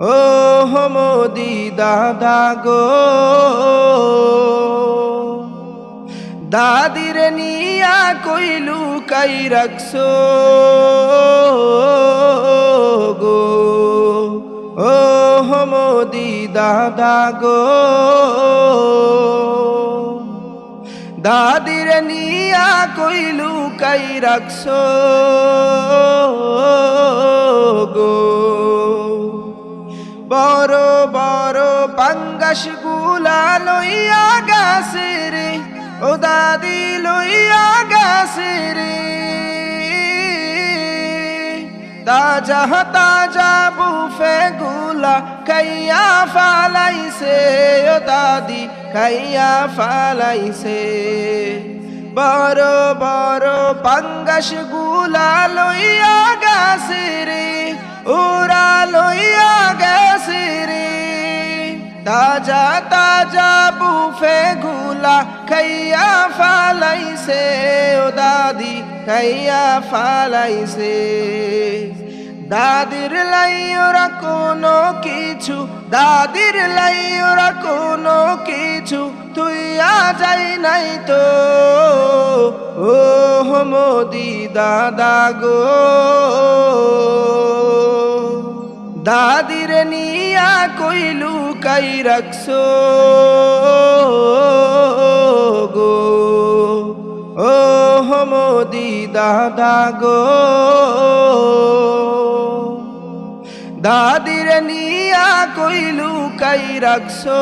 ও মোদি দাদা গো। দাদির নিয়া কইলু কাই রাখছো গো। ও মোদি দাদা গো। দাদির নিয়া কইলু কাই রাখছো পাঙ্গাসগুলা লইয়া গাছে রে, ও দাদি লইয়া গাছে রে। তাজা তাজা বুফে গুলা খাইয়া ফালাইছে, ও দাদি খাইয়া ফালাইছে। বড় বড় পাঙ্গাসগুলা লইয়া গাছে তাজা তাজা বুফে গুলা খাইয়া ফালাইছে ও দাদি খাইয়া ফালাইছে দাদির লাই ওরা কোনো কিছু দাদির লাই ওরা কোনো কিছু তুই আ যাই নাই তো ও মোদি দাদা গো দাদির নিয়া কইলু, কাই রাখছো গো? ও মোদি দাদা গো। দাদির নিয়া কইলু, কাই রাখছো?